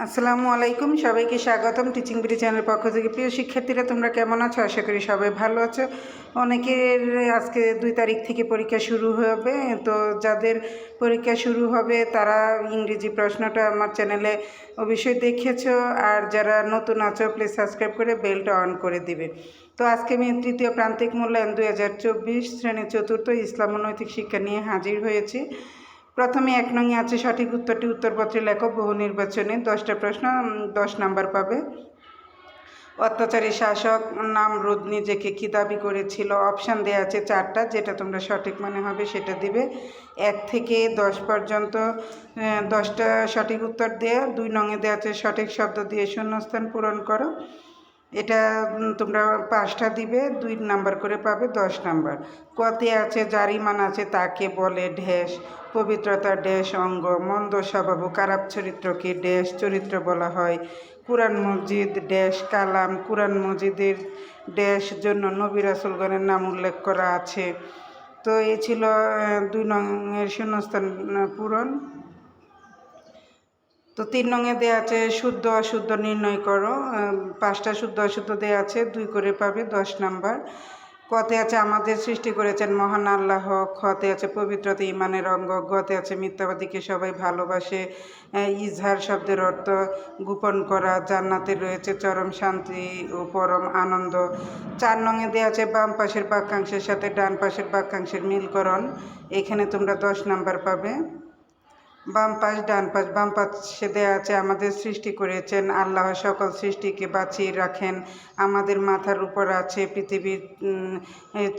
আসসালামু আলাইকুম, সবাইকে স্বাগতম টিচিং বিডি চ্যানেলের পক্ষ থেকে। প্রিয় শিক্ষার্থীরা, তোমরা কেমন আছো? আশা করি সবাই ভালো আছো। অনেকের আজকে দুই তারিখ থেকে পরীক্ষা শুরু হবে। তো যাদের পরীক্ষা শুরু হবে, তারা ইংরেজি প্রশ্নটা আমার চ্যানেলে অবশ্যই দেখেছ। আর যারা নতুন আছো প্লিজ সাবস্ক্রাইব করে বেলটা অন করে দিবে। তো আজকে আমি তৃতীয় প্রান্তিক মূল্যায়ন দুই হাজার চব্বিশ শ্রেণির চতুর্থ ইসলাম নৈতিক শিক্ষা নিয়ে হাজির হয়েছি। প্রথমে এক নঙে আছে সঠিক উত্তরটি উত্তরপত্রে লেখো বহু নির্বাচনে দশটা প্রশ্ন দশ নাম্বার পাবে। অত্যাচারী শাসক নামরুদ নিজেকে কি দাবি করেছিল? অপশান দেওয়া আছে চারটা, যেটা তোমরা সঠিক মনে হবে সেটা দিবে। এক থেকে দশ পর্যন্ত দশটা সঠিক উত্তর দিয়ে। দুই নঙে দেওয়া আছে সঠিক শব্দ দিয়ে শূন্যস্থান পূরণ করো। এটা তোমরা পাঁচটা দিবে, দুই নাম্বার করে পাবে দশ নাম্বার। কতে আছে, জারিমান আছে, তাকে বলে ঢেস পবিত্রতা ড্যাশ, অঙ্গ, মন্দ স্বভাব খারাপ চরিত্রকে ড্যাশ চরিত্র বলা হয়। কুরআন মসজিদ ড্যাশ, কালাম, কুরআন মসজিদের ড্যাশ জন্য নবী রাসুলগণের নাম উল্লেখ করা আছে। তো এই ছিল দুই নঙের শূন্যস্থান পূরণ। তো তিন নঙে দেওয়া আছে শুদ্ধ অশুদ্ধ নির্ণয় করো পাঁচটা শুদ্ধ অশুদ্ধ দেওয়া আছে, দুই করে পাবে দশ নাম্বার। কতে আছে আমাদের সৃষ্টি করেছেন মহান আল্লাহ খতে আছে পবিত্রতা ইমানের অঙ্গ, গতে আছে মিথ্যাবাদীকে সবাই ভালোবাসে ইজহার শব্দের অর্থ গোপন করা, জান্নাতে রয়েছে চরম শান্তি ও পরম আনন্দ। চার নঙে দেওয়া আছে বাম পাশের বাক্যাংশের সাথে ডান পাশের বাক্যাংশের মিলকরণ, এখানে তোমরা দশ নাম্বার পাবে। বাম পাশ, ডান পাশ, বাম পাশে দেয়া আছে, আমাদের সৃষ্টি করেছেন। আল্লাহ সকল সৃষ্টিকে বাঁচিয়ে রাখেন। আমাদের মাথার উপর আছে পৃথিবীর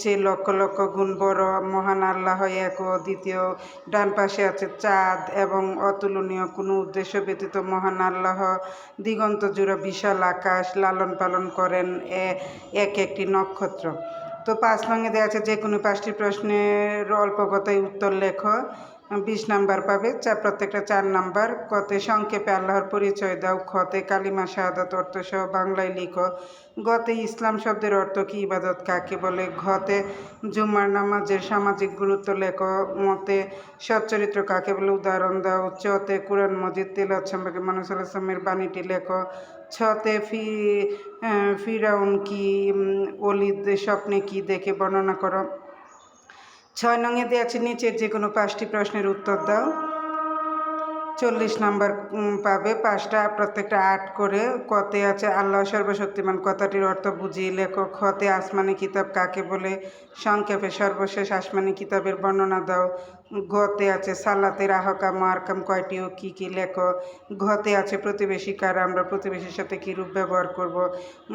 চেয়ে লক্ষ লক্ষ গুণ বড় মহান আল্লাহ এক ও দ্বিতীয়। ডান পাশে আছে চাঁদ এবং অতুলনীয় কোনো উদ্দেশ্য ব্যতীত মহান আল্লাহ। দিগন্ত জুড়ে বিশাল আকাশ লালন পালন করেন এক একটি নক্ষত্র। তো পাঁচ নঙে দেওয়া আছে যে কোনো পাঁচটি প্রশ্নের অল্প কথায় উত্তর লেখো। বিশ নাম্বার পাবে। চা প্রত্যেকটা চার নাম্বার। কতে সংক্ষেপে আল্লাহর পরিচয় দাও। খতে কালিমা, শাহাদাত অর্থ সহ বাংলায় লিখো। গতে ইসলাম শব্দের অর্থ কি? ইবাদত কাকে বলে? ঘতে জুম্মার নামাজের সামাজিক গুরুত্ব লেখো। মতে সচ্চরিত্র কাকে বলে? উদাহরণ দাও। চতে কুরআন, মজিদ তেলত সম্পর্কে মানুষ আলাইসলামের বাণীটি লেখো। ছতে ফি ফিরাউন কি? অলিদ স্বপ্নে কি দেখে বর্ণনা করো? ছয় নঙে দেওয়া আছে নিচের যে কোনো পাঁচটি প্রশ্নের উত্তর দাও। চল্লিশ নাম্বার পাবে। পাঁচটা প্রত্যেকটা আট করে কতে আছে আল্লাহ সর্বশক্তিমান। কথাটির অর্থ বুঝিয়ে লেখো খতে আসমানি কিতাব কাকে বলে? সংক্ষেপে সর্বশেষ আসমানি কিতাবের বর্ণনা দাও। গতে আছে সালাতের আহকাম আরকাম কয়টি ও কী কী লেখো? ঘতে আছে প্রতিবেশী কার? আমরা প্রতিবেশীর সাথে কীরূপ ব্যবহার করব?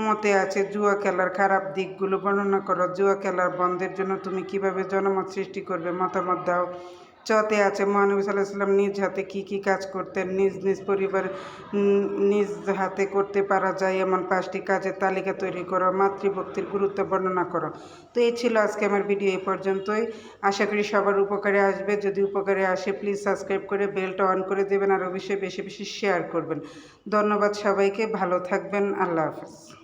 মতে আছে জুয়া খেলার খারাপ দিকগুলো বর্ণনা করো। জুয়া খেলার বন্ধের জন্য তুমি কীভাবে জনমত সৃষ্টি করবে? মতামত দাও। চতে আছে। মহানবী সাল্লাহ সাল্লাম নিজ হাতে কি কি কাজ করতেন? নিজ নিজ পরিবার নিজ হাতে করতে পারা যায় এমন পাঁচটি কাজের তালিকা তৈরি করো, মাতৃভক্তির গুরুত্ব বর্ণনা করো। তো এই ছিল আজকে আমার ভিডিও এই পর্যন্তই। আশা করি সবার উপকারে আসবে। যদি উপকারে আসে প্লিজ সাবস্ক্রাইব করে বেলটা অন করে দেবেন আর অবশ্যই বেশি বেশি শেয়ার করবেন। ধন্যবাদ সবাইকে। ভালো থাকবেন। আল্লাহ হাফেজ।